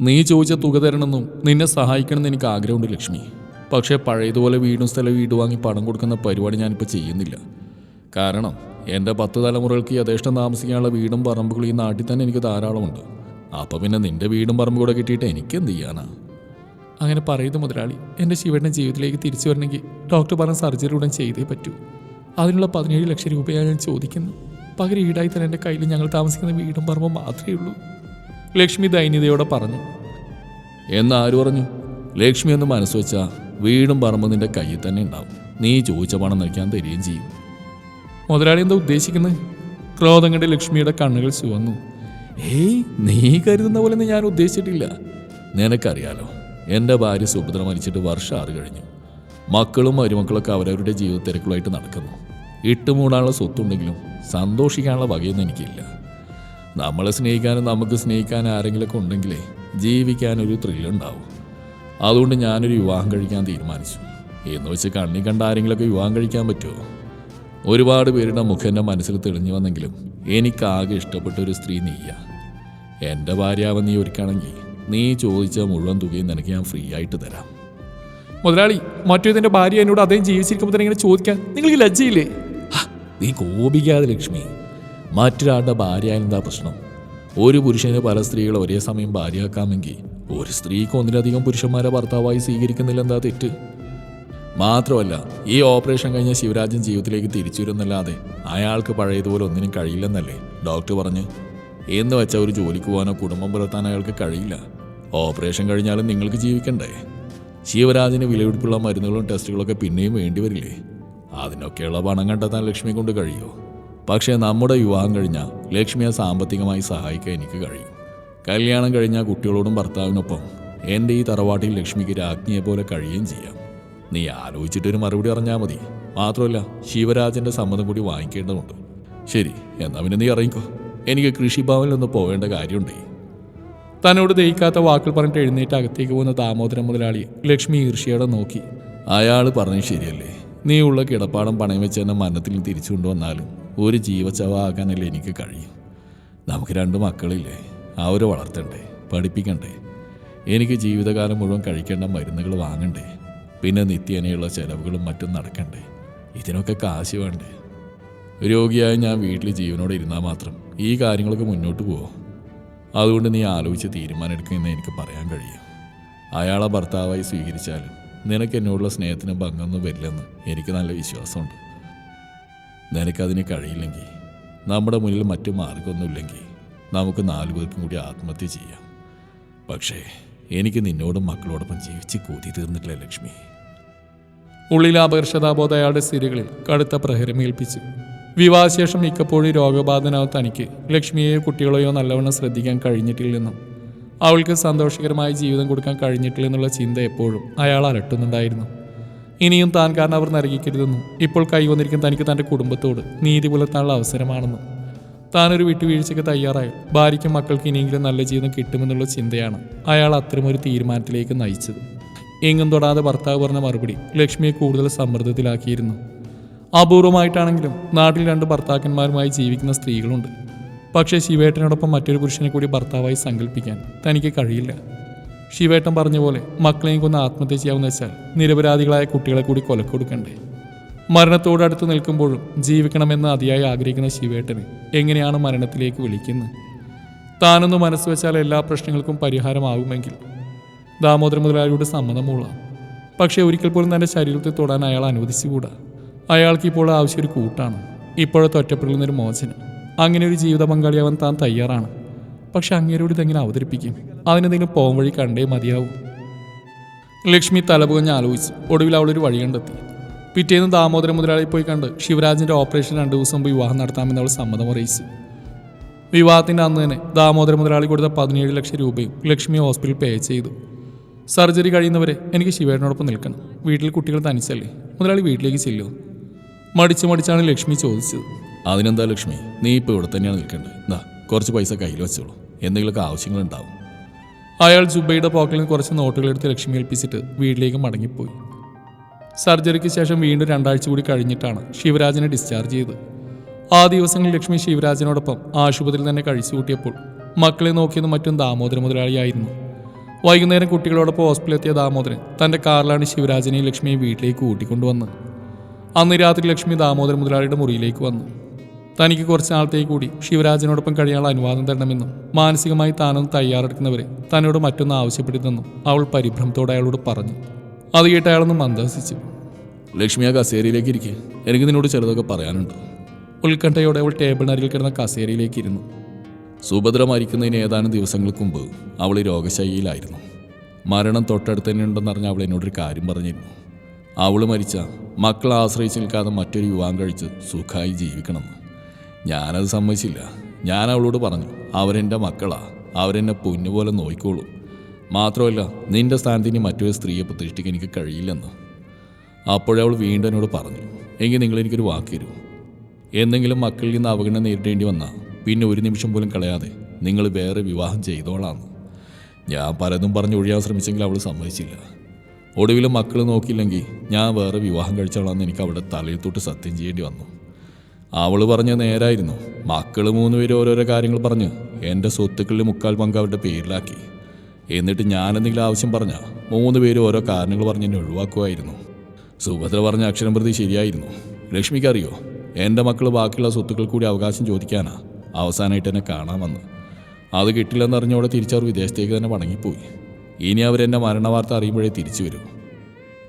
നീ ചോദിച്ച തുക തരണമെന്നും നിന്നെ സഹായിക്കണമെന്ന് എനിക്ക് ആഗ്രഹമുണ്ട് ലക്ഷ്മി. പക്ഷേ പഴയതുപോലെ വീടും സ്ഥലം വീട് വാങ്ങി പണം കൊടുക്കുന്ന പരിപാടി ഞാനിപ്പോൾ ചെയ്യുന്നില്ല. കാരണം എന്റെ പത്ത് തലമുറകൾക്ക് യഥേഷ്ടം താമസിക്കാനുള്ള വീടും പറമ്പുകളും ഈ നാട്ടിൽ തന്നെ എനിക്ക് ധാരാളമുണ്ട്. അപ്പോൾ പിന്നെ നിന്റെ വീടും പറമ്പും കൂടെ കിട്ടിയിട്ട് എനിക്ക് എന്ത് ചെയ്യാനാ? അങ്ങനെ പറയുന്ന മുതലാളി എന്റെ ശിവന്റെ ജീവിതത്തിലേക്ക് തിരിച്ചു വരണമെങ്കിൽ ഡോക്ടർ പറഞ്ഞ സർജറി ഉടൻ ചെയ്തേ പറ്റൂ. അതിനുള്ള പതിനേഴ് ലക്ഷം രൂപയാണ് ഞാൻ ചോദിക്കുന്നത്. പകരം ഈടായി തന്നെ എന്റെ കയ്യിൽ ഞങ്ങൾ താമസിക്കുന്ന വീടും പറമ്പും മാത്രമേ ഉള്ളൂ. ലക്ഷ്മി ദൈന്യതയോടെ പറഞ്ഞു. എന്നാര് പറഞ്ഞു? ലക്ഷ്മി എന്ന് മനസ്സുവെച്ചാൽ വീടും പറമ്പും നിന്റെ കയ്യിൽ തന്നെ ഉണ്ടാവും. നീ ചോദിച്ച പണം നിൽക്കാൻ തരികയും ചെയ്യും. മുതലാളി എന്താ ഉദ്ദേശിക്കുന്നത് ക്രോധം കണ്ട് ലക്ഷ്മിയുടെ കണ്ണുകൾ ചുവന്നു. ഏയ് നീ കരുതുന്ന പോലെ ഞാൻ ഉദ്ദേശിച്ചിട്ടില്ല. നിനക്കറിയാലോ എന്റെ ഭാര്യ സുഭദ്ര മരിച്ചിട്ട് വർഷം ആറ് കഴിഞ്ഞു. മക്കളും മരുമക്കളൊക്കെ അവരവരുടെ ജീവിത തിരക്കുകളായിട്ട് നടക്കുന്നു. ഇട്ടുമൂടാനുള്ള സ്വത്തുണ്ടെങ്കിലും സന്തോഷിക്കാനുള്ള വകയൊന്നും എനിക്കില്ല. നമ്മളെ സ്നേഹിക്കാനും നമുക്ക് സ്നേഹിക്കാൻ ആരെങ്കിലുമൊക്കെ ഉണ്ടെങ്കിലേ ജീവിക്കാനൊരു ത്രില്ലുണ്ടാവും അതുകൊണ്ട് ഞാനൊരു വിവാഹം കഴിക്കാൻ തീരുമാനിച്ചു. എന്ന് വെച്ച് കണ്ണി കണ്ട ആരെങ്കിലുമൊക്കെ വിവാഹം കഴിക്കാൻ പറ്റുമോ ഒരുപാട് പേരുടെ മുഖം എന്റെ മനസ്സിൽ തെളിഞ്ഞു വന്നെങ്കിലും എനിക്കാകെ ഇഷ്ടപ്പെട്ട ഒരു സ്ത്രീ നീയ. എന്റെ ഭാര്യാവ് നീ ഒരുക്കാണെങ്കിൽ നീ ചോദിച്ച മുഴുവൻ തുകയും നിനക്ക് ഞാൻ ഫ്രീ ആയിട്ട് തരാം. മുതലാളി മറ്റേതിന്റെ ഭാര്യ എന്നോട് അദ്ദേഹം ജീവിച്ചിരിക്കുമ്പോൾ തന്നെ ഇങ്ങനെ ചോദിക്കാൻ? നിങ്ങൾക്ക് ലജ്ജയില്ലേ? നീ കോപിക്കാതെ ലക്ഷ്മി. മറ്റൊരാളുടെ ഭാര്യ എന്താ പ്രശ്നം? ഒരു പുരുഷന് പല സ്ത്രീകളെ ഒരേ സമയം ഭാര്യയാക്കാമെങ്കിൽ ഒരു സ്ത്രീക്ക് ഒന്നിലധികം പുരുഷന്മാരെ ഭർത്താവായി സ്വീകരിക്കുന്നില്ല എന്താ തെറ്റ്? മാത്രമല്ല ഈ ഓപ്പറേഷൻ കഴിഞ്ഞ ശിവരാജൻ ജീവിതത്തിലേക്ക് തിരിച്ചു വരുന്നല്ലാതെ അയാൾക്ക് പഴയതുപോലെ ഒന്നിനും കഴിയില്ലെന്നല്ലേ ഡോക്ടർ പറഞ്ഞ്? എന്ന് വെച്ചാൽ ഒരു ജോലിക്ക് പോകാനോ കുടുംബം പുലർത്താൻ അയാൾക്ക് കഴിയില്ല. ഓപ്പറേഷൻ കഴിഞ്ഞാലും നിങ്ങൾക്ക് ജീവിക്കണ്ടേ? ശിവരാജിന് വിലപിടിപ്പുള്ള മരുന്നുകളും ടെസ്റ്റുകളൊക്കെ പിന്നെയും വേണ്ടി വരില്ലേ അതിനൊക്കെയുള്ള പണം കണ്ടെത്താൻ ലക്ഷ്മി കൊണ്ട് കഴിയുമോ പക്ഷേ നമ്മുടെ വിവാഹം കഴിഞ്ഞാൽ ലക്ഷ്മിയെ സാമ്പത്തികമായി സഹായിക്കാൻ എനിക്ക് കഴിയും. കല്യാണം കഴിഞ്ഞാൽ കുട്ടികളോടും ഭർത്താവിനൊപ്പം എന്റെ ഈ തറവാട്ടിൽ ലക്ഷ്മിക്ക് രാജ്ഞിയെ പോലെ കഴിയുകയും ചെയ്യാം. നീ ആലോചിച്ചിട്ടൊരു മറുപടി അറിഞ്ഞാൽ മതി. മാത്രമല്ല ശിവരാജന്റെ സമ്മതം കൂടി വാങ്ങിക്കേണ്ടതുണ്ട്. ശരി എന്നാ പിന്നെ നീ അറിയിക്കോ എനിക്ക് കൃഷിഭവനിൽ ഒന്ന് പോവേണ്ട കാര്യമുണ്ടേ. തന്നോട് ദഹിക്കാത്ത വാക്കുകൾ പറഞ്ഞിട്ട് എഴുന്നേറ്റ് അകത്തേക്ക് പോകുന്ന ദാമോദരൻ മുതലാളി ലക്ഷ്മി ഈർഷ്യയോടെ നോക്കി. അയാൾ പറഞ്ഞത് ശരിയല്ലേ? നീ ഉള്ള കിടപ്പാടം പണയം വെച്ച് എന്നെ മരണത്തിൽ തിരിച്ചു കൊണ്ടുവന്നാലും ഒരു ജീവച്ചവാകാനല്ലേ എനിക്ക് കഴിയും. നമുക്ക് രണ്ട് മക്കളില്ലേ? അവരെ വളർത്തണ്ടേ പഠിപ്പിക്കണ്ടേ. എനിക്ക് ജീവിതകാലം മുഴുവൻ കഴിക്കേണ്ട മരുന്നുകൾ വാങ്ങണ്ടേ? പിന്നെ നിത്യേനയുള്ള ചെലവുകളും മറ്റും നടക്കണ്ടേ? ഇതിനൊക്കെ കാശ് വേണ്ടേ? രോഗിയായി ഞാൻ വീട്ടിൽ ജീവനോട് ഇരുന്നാൽ മാത്രം ഈ കാര്യങ്ങളൊക്കെ മുന്നോട്ട് പോവോ? അതുകൊണ്ട് നീ ആലോചിച്ച് തീരുമാനമെടുക്കുമെന്ന് എനിക്ക് പറയാൻ കഴിയും. അയാളെ ഭർത്താവായി സ്വീകരിച്ചാലും നിനക്ക് എന്നോടുള്ള സ്നേഹത്തിന് ഭംഗമൊന്നും വരില്ലെന്ന് എനിക്ക് നല്ല വിശ്വാസമുണ്ട്. നിനക്കതിന് കഴിയില്ലെങ്കിൽ നമ്മുടെ മുന്നിൽ മറ്റു മാർഗമൊന്നുമില്ലെങ്കിൽ നമുക്ക് നാലു പേർക്കും കൂടി ആത്മഹത്യ ചെയ്യാം. പക്ഷേ എനിക്ക് നിന്നോടും മക്കളോടൊപ്പം ജീവിച്ച് കൂതി തീർന്നിട്ടില്ല ലക്ഷ്മി. ഉള്ളിൽ അപകർഷതാബോധ അയാളുടെ സ്ഥിതികളിൽ കടുത്ത പ്രഹരമേൽപ്പിച്ചു വിവാഹശേഷം മിക്കപ്പോഴും രോഗബാധനാവ് തനിക്ക് ലക്ഷ്മിയെയോ കുട്ടികളെയോ നല്ലവണ്ണം ശ്രദ്ധിക്കാൻ കഴിഞ്ഞിട്ടില്ലെന്നും അവൾക്ക് സന്തോഷകരമായ ജീവിതം കൊടുക്കാൻ കഴിഞ്ഞിട്ടില്ലെന്നുള്ള ചിന്ത എപ്പോഴും അയാൾ അലട്ടുന്നുണ്ടായിരുന്നു. ഇനിയും താൻ കാരണം അവർ നരകിക്കരുതെന്നും ഇപ്പോൾ കൈവന്നിരിക്കുന്ന തനിക്ക് തന്റെ കുടുംബത്തോട് നീതി പുലർത്താനുള്ള അവസരമാണെന്നും. താനൊരു വിട്ടുവീഴ്ചയ്ക്ക് തയ്യാറായി. ഭാര്യയ്ക്കും മക്കൾക്ക് ഇനിയെങ്കിലും നല്ല ജീവിതം കിട്ടുമെന്നുള്ള ചിന്തയാണ് അയാൾ അത്തരമൊരു തീരുമാനത്തിലേക്ക് നയിച്ചത്. എങ്ങും തൊടാതെ ഭർത്താവ് പറഞ്ഞ മറുപടി ലക്ഷ്മിയെ കൂടുതൽ സമ്മർദ്ദത്തിലാക്കിയിരുന്നു. അപൂർവമായിട്ടാണെങ്കിലും നാട്ടിൽ രണ്ട് ഭർത്താക്കന്മാരുമായി ജീവിക്കുന്ന സ്ത്രീകളുണ്ട്. പക്ഷേ ശിവേട്ടനോടൊപ്പം മറ്റൊരു പുരുഷനെ കൂടി ഭർത്താവായി സങ്കല്പിക്കാൻ തനിക്ക് കഴിയില്ല. ശിവേട്ടൻ പറഞ്ഞ പോലെ മക്കളെയും കൊന്ന് ആത്മഹത്യ ചെയ്യാമെന്ന് വെച്ചാൽ നിരപരാധികളായ കുട്ടികളെ കൂടി കൊലക്കൊടുക്കണ്ടേ മരണത്തോട് അടുത്ത് നിൽക്കുമ്പോഴും ജീവിക്കണമെന്ന് അതിയായി ആഗ്രഹിക്കുന്ന ശിവേട്ടന് എങ്ങനെയാണ് മരണത്തിലേക്ക് വിളിക്കുന്നത്? താനൊന്ന് മനസ്സ് വെച്ചാൽ എല്ലാ പ്രശ്നങ്ങൾക്കും പരിഹാരമാകുമെങ്കിൽ ദാമോദര മുതലാളിയുടെ സമ്മതമുള്ള പക്ഷേ ഒരിക്കൽ പോലും തന്റെ ശരീരത്തിൽ തൊടാൻ അയാൾ അനുവദിച്ചുകൂടാ. അയാൾക്ക് ഇപ്പോൾ ആവശ്യം ഒരു കൂട്ടാണ്. ഇപ്പോഴത്തെ ഒറ്റപ്പെടുന്നൊരു മോചനം. അങ്ങനെ ഒരു ജീവിത പങ്കാളിയാവാൻ താൻ തയ്യാറാണ്. പക്ഷെ അങ്ങേരോട് ഇതെങ്ങനെ അവതരിപ്പിക്കും? അതിനെന്തെങ്കിലും പോം വഴി കണ്ടേ മതിയാവും. ലക്ഷ്മി തലപുകഞ്ഞ് ആലോചിച്ചു. ഒടുവിൽ അവളൊരു വഴി കണ്ടെത്തി. പിറ്റേന്ന് ദാമോദര മുതലാളി പോയി കണ്ട് ശിവരാജിന്റെ ഓപ്പറേഷൻ രണ്ട് ദിവസം മുമ്പ് വിവാഹം നടത്താമെന്ന് അവൾ സമ്മതം അറിയിച്ചു. വിവാഹത്തിന്റെ അന്ന് തന്നെ ദാമോദര മുതലാളി കൊടുത്ത പതിനേഴ് ലക്ഷം രൂപയും ലക്ഷ്മി ഹോസ്പിറ്റലിൽ പേ ചെയ്തു. സർജറി കഴിയുന്നവരെ എനിക്ക് ശിവേട്ടനോടൊപ്പം നിൽക്കണം. വീട്ടിൽ കുട്ടികൾ തനിച്ചല്ലേ? മുതലാളി വീട്ടിലേക്ക് ചെല്ലൂ മടിച്ച് മടിച്ചാണ് ലക്ഷ്മി ചോദിച്ചത്. അതിനെന്താ ലക്ഷ്മി? നീ ഇപ്പോൾ ഇവിടെ തന്നെയാണ് നിൽക്കേണ്ടത്. എന്താ കുറച്ച് പൈസ കയ്യിൽ വെച്ചോളൂ. എന്തെങ്കിലുമൊക്കെ ആവശ്യങ്ങളുണ്ടാവും. അയാൾ സുബൈയുടെ പോക്കറ്റിൽ കുറച്ച് നോട്ടുകൾ എടുത്ത് ലക്ഷ്മി ഏൽപ്പിച്ചിട്ട് വീട്ടിലേക്ക് മടങ്ങിപ്പോയി. സർജറിക്ക് ശേഷം വീണ്ടും രണ്ടാഴ്ച കൂടി കഴിഞ്ഞിട്ടാണ് ശിവരാജനെ ഡിസ്ചാർജ് ചെയ്തത്. ആ ദിവസങ്ങളിൽ ലക്ഷ്മി ശിവരാജനോടൊപ്പം ആശുപത്രിയിൽ തന്നെ കഴിച്ചു കൂട്ടിയപ്പോൾ മക്കളെ നോക്കിയത് മറ്റും ദാമോദര മുതലാളിയായിരുന്നു. വൈകുന്നേരം കുട്ടികളോടൊപ്പം ഹോസ്പിറ്റലിൽ എത്തിയ ദാമോദരൻ തന്റെ കാറിലാണ് ശിവരാജനെയും ലക്ഷ്മിയെയും വീട്ടിലേക്ക് കൂട്ടിക്കൊണ്ടുവന്നത്. അന്ന് രാത്രി ലക്ഷ്മി ദാമോദര മുതലാളിയുടെ മുറിയിലേക്ക് വന്നു. തനിക്ക് കുറച്ച് നാളത്തേക്ക് കൂടി ശിവരാജനോടൊപ്പം കഴിയാനുള്ള അനുവാദം തരണമെന്നും മാനസികമായി താനൊന്ന് തയ്യാറെടുക്കുന്നവരെ തന്നോട് മറ്റൊന്ന് ആവശ്യപ്പെടുത്തുന്നെന്നും അവൾ പരിഭ്രമത്തോടെ അയാളോട് പറഞ്ഞു. അത് കേട്ട് അയാളൊന്ന് മന്ദഹസിച്ചു. ലക്ഷ്മി ആ കസേരയിലേക്ക് ഇരിക്കുക എനിക്ക് നിന്നോട് ചിലതൊക്കെ പറയാനുണ്ട്. ഉത്കണ്ഠയോടെ അവൾ ടേബിളിനരികിൽ കിടന്ന കസേരയിലേക്ക് ഇരുന്നു. സുഭദ്ര മരിക്കുന്നതിന് ഏതാനും ദിവസങ്ങൾക്ക് മുമ്പ് അവൾ രോഗശൈലിയിലായിരുന്നു മരണം തൊട്ടടുത്ത് തന്നെ ഉണ്ടെന്നറിഞ്ഞ അവൾ എന്നോടൊരു കാര്യം പറഞ്ഞിരുന്നു. അവൾ മരിച്ച മക്കളെ ആശ്രയിച്ച് നിൽക്കാതെ മറ്റൊരു യുവാൻ കഴിച്ച് സുഖമായി ജീവിക്കണമെന്ന്. ഞാനത് സമ്മതിച്ചില്ല. ഞാൻ അവളോട് പറഞ്ഞു അവരെന്റെ മക്കളാ അവരെന്നെ പൊന്നുപോലെ നോയിക്കോളും. മാത്രമല്ല നിന്റെ സ്ഥാനത്ത് ഇനി മറ്റൊരു സ്ത്രീയെ പ്രതിഷ്ഠിക്കാൻ എനിക്ക് കഴിയില്ലെന്ന്. അപ്പോഴവൾ വീണ്ടും എന്നോട് പറഞ്ഞു എങ്കിൽ നിങ്ങൾ എനിക്കൊരു വാക്ക് തരൂ. എന്തെങ്കിലും മക്കളിൽ നിന്ന് അവഗണന നേരിടേണ്ടി വന്നാൽ പിന്നെ ഒരു നിമിഷം പോലും കളയാതെ നിങ്ങൾ വേറെ വിവാഹം ചെയ്തോളാന്ന്. ഞാൻ പലതും പറഞ്ഞ് ഒഴിയാൻ ശ്രമിച്ചെങ്കിൽ അവൾ സമ്മതിച്ചില്ല. ഒടുവിൽ മക്കൾ നോക്കിയില്ലെങ്കിൽ ഞാൻ വേറെ വിവാഹം കഴിച്ചോളാന്ന് എനിക്ക് അവിടെ തലയിൽ തൊട്ട് സത്യം ചെയ്യേണ്ടി വന്നു. അവൾ പറഞ്ഞ നേരായിരുന്നു. മക്കൾ മൂന്നുപേരും ഓരോരോ കാര്യങ്ങൾ പറഞ്ഞ് എന്റെ സ്വത്തുക്കളിൽ മുക്കാൽ പങ്ക് അവരുടെ പേരിലാക്കി. എന്നിട്ട് ഞാൻ എന്തെങ്കിലും ആവശ്യം പറഞ്ഞാൽ മൂന്ന് പേര് ഓരോ കാരണങ്ങൾ പറഞ്ഞ് എന്നെ ഒഴിവാക്കുമായിരുന്നു സുഭദ്ര പറഞ്ഞ അക്ഷരം പ്രതി ശരിയായിരുന്നു. ലക്ഷ്മിക്കറിയോ എന്റെ മക്കൾ ബാക്കിയുള്ള സ്വത്തുക്കൾ കൂടി അവകാശം ചോദിക്കാനാ അവസാനമായിട്ട് എന്നെ കാണാൻ വന്ന് അത് കിട്ടില്ലെന്നറിഞ്ഞോടെ തിരിച്ചവർ വിദേശത്തേക്ക് തന്നെ മടങ്ങിപ്പോയി ഇനി അവരെന്നെ മരണവാർത്ത അറിയുമ്പോഴേ തിരിച്ചു വരും.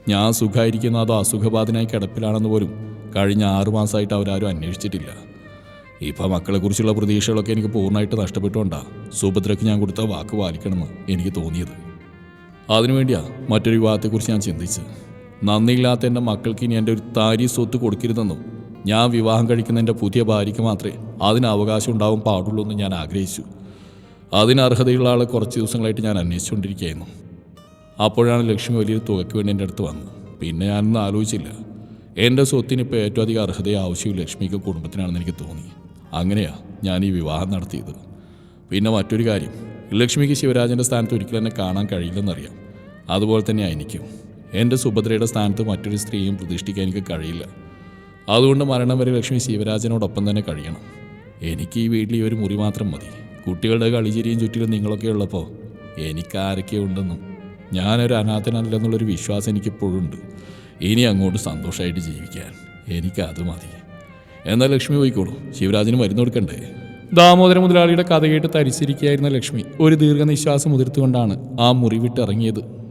ഞാൻ സുഖമായിരിക്കുന്ന അതോ അസുഖബാധനായി കിടപ്പിലാണെന്ന് പോലും കഴിഞ്ഞ ആറു മാസമായിട്ട് അവരാരും അന്വേഷിച്ചിട്ടില്ല. ഇപ്പം മക്കളെക്കുറിച്ചുള്ള പ്രതീക്ഷകളൊക്കെ എനിക്ക് പൂർണമായിട്ട് നഷ്ടപ്പെട്ടുകൊണ്ടാ സുഭദ്രയ്ക്ക് ഞാൻ കൊടുത്ത വാക്ക് പാലിക്കണമെന്ന് എനിക്ക് തോന്നിയത്. അതിനുവേണ്ടിയാണ് മറ്റൊരു വിവാഹത്തെക്കുറിച്ച് ഞാൻ ചിന്തിച്ചത്. നന്ദിയില്ലാത്ത എന്റെ മക്കൾക്ക് ഇനി എന്റെ ഒരു താരി സ്വത്ത് കൊടുക്കരുതെന്നും ഞാൻ വിവാഹം കഴിക്കുന്ന എന്റെ പുതിയ ഭാര്യയ്ക്ക് മാത്രമേ അതിന് അവകാശം ഉണ്ടാവാൻ പാടുള്ളൂ എന്ന് ഞാൻ ആഗ്രഹിച്ചു. അതിന് അർഹതയുള്ള ആളെ കുറച്ച് ദിവസങ്ങളായിട്ട് ഞാൻ അന്വേഷിച്ചുകൊണ്ടിരിക്കുകയായിരുന്നു. അപ്പോഴാണ് ലക്ഷ്മി വലിയൊരു തുകയ്ക്ക് വേണ്ടി എന്റെ അടുത്ത് വന്നത്. പിന്നെ ഞാനൊന്നും ആലോചിച്ചില്ല. എന്റെ സ്വത്തിന് ഇപ്പോൾ ഏറ്റവും അധികം അർഹതയും ആവശ്യവും ലക്ഷ്മിക്ക് കുടുംബത്തിനാണെന്ന് എനിക്ക് തോന്നി. അങ്ങനെയാണ് ഞാൻ ഈ വിവാഹം നടത്തിയത്. പിന്നെ മറ്റൊരു കാര്യം ലക്ഷ്മിക്ക് ശിവരാജന്റെ സ്ഥാനത്ത് ഒരിക്കലും എന്നെ കാണാൻ കഴിയില്ലെന്നറിയാം. അതുപോലെ തന്നെയാണ് എനിക്കും. എന്റെ സുഭദ്രയുടെ സ്ഥാനത്ത് മറ്റൊരു സ്ത്രീയും പ്രതിഷ്ഠിക്കാൻ എനിക്ക് കഴിയില്ല. അതുകൊണ്ട് മരണം വരെ ലക്ഷ്മി ശിവരാജനോടൊപ്പം തന്നെ കഴിയണം. എനിക്ക് ഈ വീട്ടിൽ ഒരു മുറി മാത്രം മതി. കുട്ടികളുടെ കളിചിരിയും ചുറ്റിലും നിങ്ങളൊക്കെ ഉള്ളപ്പോൾ എനിക്ക് ആരൊക്കെ ഉണ്ടെന്നും ഞാനൊരു അനാഥനല്ലെന്നുള്ളൊരു വിശ്വാസം എനിക്കിപ്പോഴും ഉണ്ട് ഇനി അങ്ങോട്ട് സന്തോഷമായിട്ട് ജീവിക്കാൻ എനിക്കത് മതി. എന്നാൽ ലക്ഷ്മി പോയിക്കോളൂ. ശിവരാജിന് മരുന്ന് കൊടുക്കണ്ടേ? ദാമോദര മുതലാളിയുടെ കഥ കേട്ട് തരിച്ചിരിക്കുകയായിരുന്ന ലക്ഷ്മി ഒരു ദീർഘനിശ്വാസം ഉതിർത്തുകൊണ്ടാണ് ആ മുറി വിട്ടിറങ്ങിയത്.